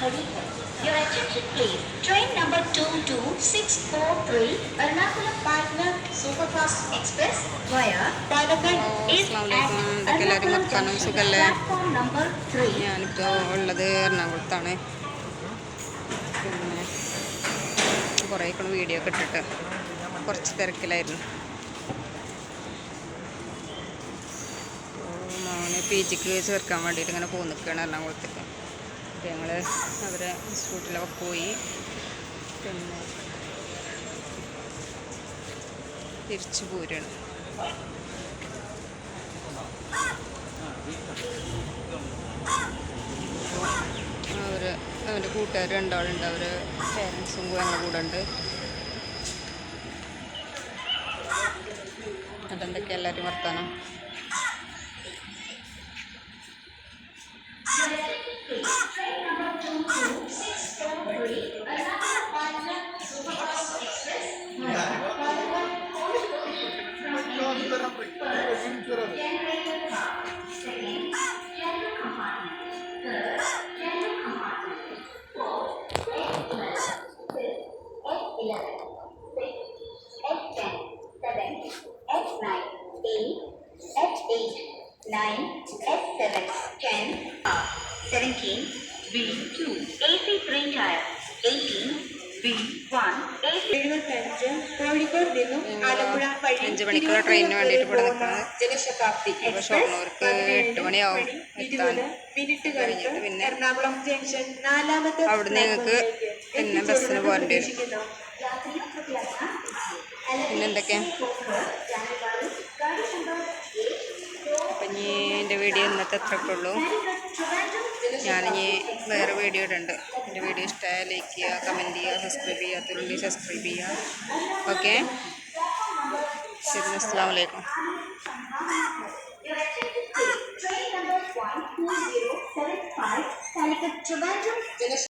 Hari your attention please train number two two six four three Ernakulam Patna superfast express via Palakkad എല്ലാവരും വർത്താനം സുഖമല്ലേ ഞാനിപ്പോൾ ഉള്ളത് എറണാകുളത്താണ്. പിന്നെ കുറേ വീഡിയോ ഒക്കെ കുറച്ച് തിരക്കിലായിരുന്നു. മോനെ പി ജിക്ക് ചേർക്കാൻ വേണ്ടിയിട്ട് ഇങ്ങനെ പോകുന്നിക്കാണ് എറണാകുളത്തേക്ക്. ഞങ്ങൾ അവരെ ഇൻസ്റ്റിറ്റ്യൂട്ടിലൊക്കെ പോയി. പിന്നെ തിരിച്ചു പോരണം അവർ അവന്റെ കൂട്ടുകാർ രണ്ടാളുണ്ട്. അവർ പേരൻസും ഞങ്ങളുടെ കൂടെ ഉണ്ട്. അതെന്തൊക്കെ എല്ലാവരും വർത്താനം? 8, 9, at 7, 10, 17, B2, AC AC3 tire, 18, B1, AC എഴുപത്തഞ്ച് കോഴിക്കോട് നിന്നും ആലപ്പുഴ വഴി അഞ്ച് മണിക്കുള്ള ട്രെയിനിന് വേണ്ടിയിട്ട് ഇവിടെ നിൽക്കുന്നത്. ജനശതാബ്ദി അപ്പോൾ എക്സ്പ്രസ് എട്ട് മണിയാവും എത്താൻ. കഴിഞ്ഞിട്ട് പിന്നെ എറണാകുളം ജംഗ്ഷൻ നാലാമത്തെ അവിടെ നിങ്ങൾക്ക് പിന്നെ ബസ്സിന് പോകേണ്ടി വരും. പ്രതീക്ഷിക്കുന്നു. എന്റെ വീഡിയോ ഇന്നത്തെ അത്രയൊക്കെ ഉള്ളൂ. ഞാനിനി വേറെ വീഡിയോ ഇടുന്നുണ്ട് എന്റെ വീഡിയോ ഇഷ്ടമായ ലൈക്ക് ചെയ്യുക കമന്റ് ചെയ്യുക സബ്സ്ക്രൈബ് ചെയ്യുക തുള്ളി സബ്സ്ക്രൈബ് ചെയ്യുക. ഓക്കെ ശരി അസ്സാം വലൈക്കും Train number 12075 Trivandrum